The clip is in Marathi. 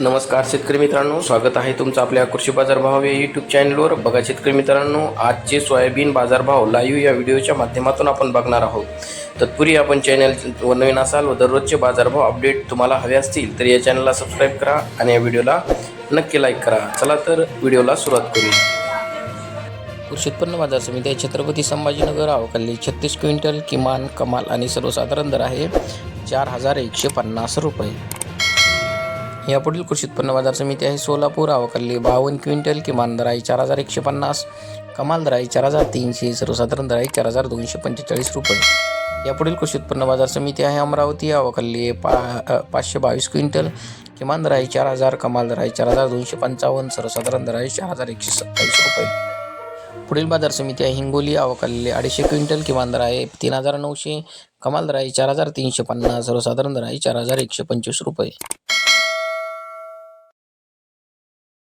नमस्कार शेतकरी मित्रांनो स्वागत आहे तुमचं आपल्या कृषी बाजारभाव या यूट्यूब चॅनलवर बघा शेतकरी मित्रांनो आजचे सोयाबीन बाजारभाव लाईव्ह या व्हिडिओच्या माध्यमातून आपण बघणार आहोत. तत्पूर्वी आपण चॅनल व नवीन असाल व दररोजचे बाजारभाव अपडेट तुम्हाला हवे असतील तर या चॅनलला सबस्क्राईब करा आणि या व्हिडिओला नक्की लाईक करा. चला तर व्हिडिओला सुरुवात करूया कृषी उत्पन्न बाजार समिती आहे छत्रपती संभाजीनगर अवकाली छत्तीस क्विंटल किमान कमाल आणि सर्वसाधारण दर आहे चार हजार एकशे पन्नास रुपये. यापुढील कृषी उत्पन्न बाजार समिती आहे. सोलापूर अवकाली बावन्न क्विंटल किमान दर आहे चार हजार एकशे पन्नास कमाल दर आहे चार हजार तीनशे सर्वसाधारण दर आहे चार हजार दोनशे पंचेचाळीस रुपये. यापुढील कृषी उत्पन्न बाजार समिती आहे अमरावती अवकाली पा पाचशे बावीस क्विंटल किमान दर आहे चार हजार कमाल दर आहे चार हजार दोनशे पंचावन्न सर्वसाधारण दर आहे चार हजार एकशे सत्तावीस रुपये. पुढील बाजार समिती आहे हिंगोली अवकाली अडीचशे क्विंटल किमान दर आहे तीन हजार नऊशे कमाल दर आहे चार हजार तीनशे पन्नास सर्वसाधारण दर आहे चार हजार एकशे पंचवीस रुपये.